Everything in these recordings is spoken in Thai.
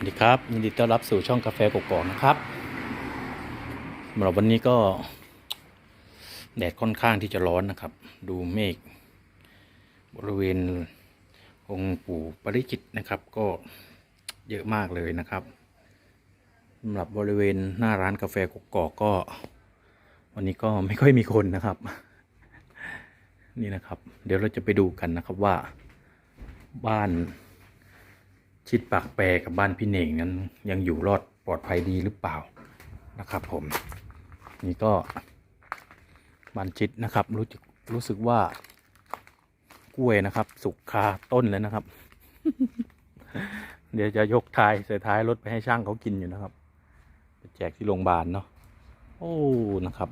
วัสดีครับยินดีต้อนรับสู่ช่องกาแฟกกอกนะครับสำหรับวันนี้ก็ แดดค่อนข้างที่จะร้อนนะครับ ดูเมฆบริเวณองค์ปู่ปริจิตนะครับ ก็เยอะมากเลยนะครับสำหรับบริเวณหน้าร้านกาแฟกกอกก็ วันนี้ก็ไม่ค่อยมีคนนะครับ นี่นะครับ เดี๋ยวเราจะไปดูกันนะครับว่าบ้าน ชิดปากแปรกับบ้านพี่เน่งนั้นยังอยู่รอดปลอดภัยดีหรือเปล่านะครับ ผม นี่ก็บ้านชิดนะครับ รู้สึกรู้สึกว่ากล้วยนะครับ สุกคาต้นแล้วนะครับ เดี๋ยวจะยกท้ายใส่ท้ายรถไปให้ช่างเขากินอยู่นะครับไปแจกที่โรงพยาบาลเนาะโอ้นะครับ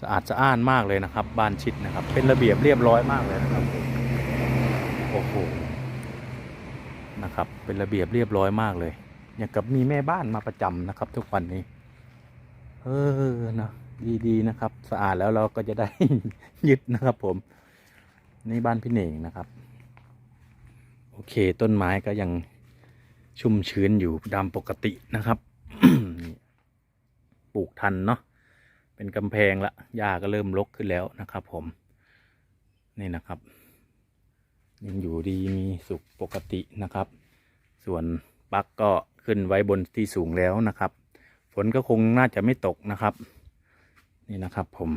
สะอาดสะอ้านมากเลยนะครับ บ้านชิดนะครับ เป็นระเบียบเรียบร้อยมากเลยนะครับ โอ้โห นะครับ เป็นระเบียบเรียบร้อยมากเลย อย่างกับมีแม่บ้านมาประจำนะครับ ทุกวันนี้ เออนะดีๆนะครับ สะอาดแล้วเราก็จะได้ยึดนะครับ ผมนี่บ้านพี่เหน่งนะครับ โอเค ต้นไม้ก็ยังชุ่มชื้นอยู่ตามปกตินะครับปลูกทันเนาะเป็นกำแพงละหญ้าก็เริ่มรกขึ้นแล้วนะครับ ผม นี่นะครับ ยังอยู่ดีมีสุขปกตินะครับ ส่วนปลั๊กก็ขึ้นไว้บนที่สูงแล้วนะครับ ฝนก็คงน่าจะไม่ตกนะครับ นี่นะครับผม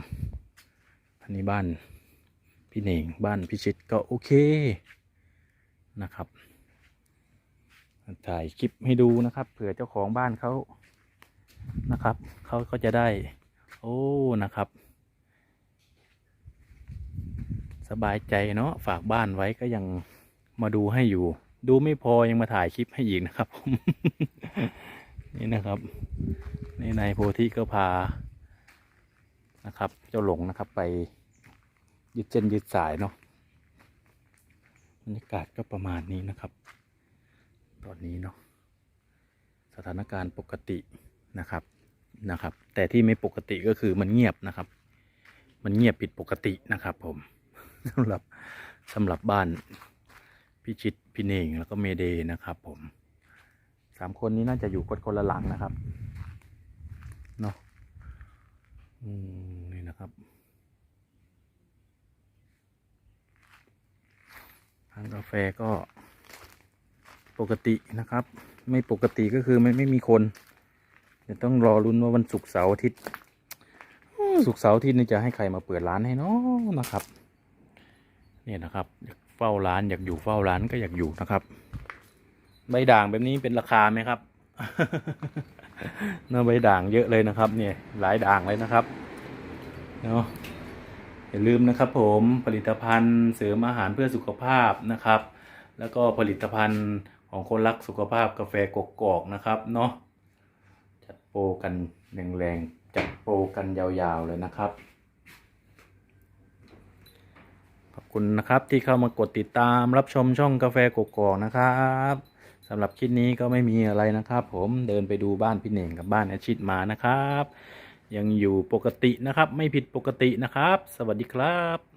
อันนี้บ้านพี่เหน่งบ้านพิชิตก็โอเคนะครับถ่ายคลิปให้ดูนะครับ เผื่อเจ้าของบ้านเขานะครับเขาก็จะได้ โอ้นะครับ สบายใจเนาะฝากบ้านไว้ก็ยังมาดูให้อยู่ ดูไม่พอยังมาถ่ายคลิปให้อีกนะครับผมนี่นะครับนี่นายโพธิก็พานะครับ เจ้าหลงนะครับไปยึดเส้นยึดสายเนาะบรรยากาศก็ประมาณนี้นะครับ ตอนนี้เนาะสถานการณ์ปกตินะครับนะครับ แต่ที่ไม่ปกติก็คือมันเงียบนะครับ มันเงียบผิดปกตินะครับผม สำหรับสำหรับบ้านพี่ชิดพี่เน่งแล้วก็เมเดย์นะครับ ผมสามคนนี้น่าจะอยู่คนคนละหลังนะครับเนาะนี่นะครับทางกาแฟก็ปกตินะครับ ไม่ปกติก็คือไม่ไม่มีคนเดี๋ยวต้องรอรุ้นว่าวันศุกร์เสาร์อาทิตย์ศุกร์เสาร์อาทิตย์นี่จะให้ใครมาเปิดร้านให้เนาะนะครับ นี่ยนะครับอยากเฝ้าร้านอยากอยู่เฝ้าร้านก็อยากอยู่นะครับ ใบด่างแบบนี้เป็นราคาไหมครับเนื้อใบด่างเยอะเลยนะครับ เนี่ยหลายด่างเลยนะครับเนาะอย่าลืมนะครับ ผมผลิตภัณฑ์เสริมอาหารเพื่อสุขภาพนะครับ แล้วก็ผลิตภัณฑ์ของคนรักสุขภาพกาแฟกกอกนะครับเนาะจัดโปรกันแรงๆจัดโปรกันยาวๆเลยนะครับ คุณนะครับที่เข้ามากดติดตามรับชมช่องกาแฟกกอกนะครับสำหรับคลิปนี้ก็ไม่มีอะไรนะครับ ผมเดินไปดูบ้านพี่เน่งกับบ้านอาชิตมานะครับ ยังอยู่ปกตินะครับ ไม่ผิดปกตินะครับ สวัสดีครับ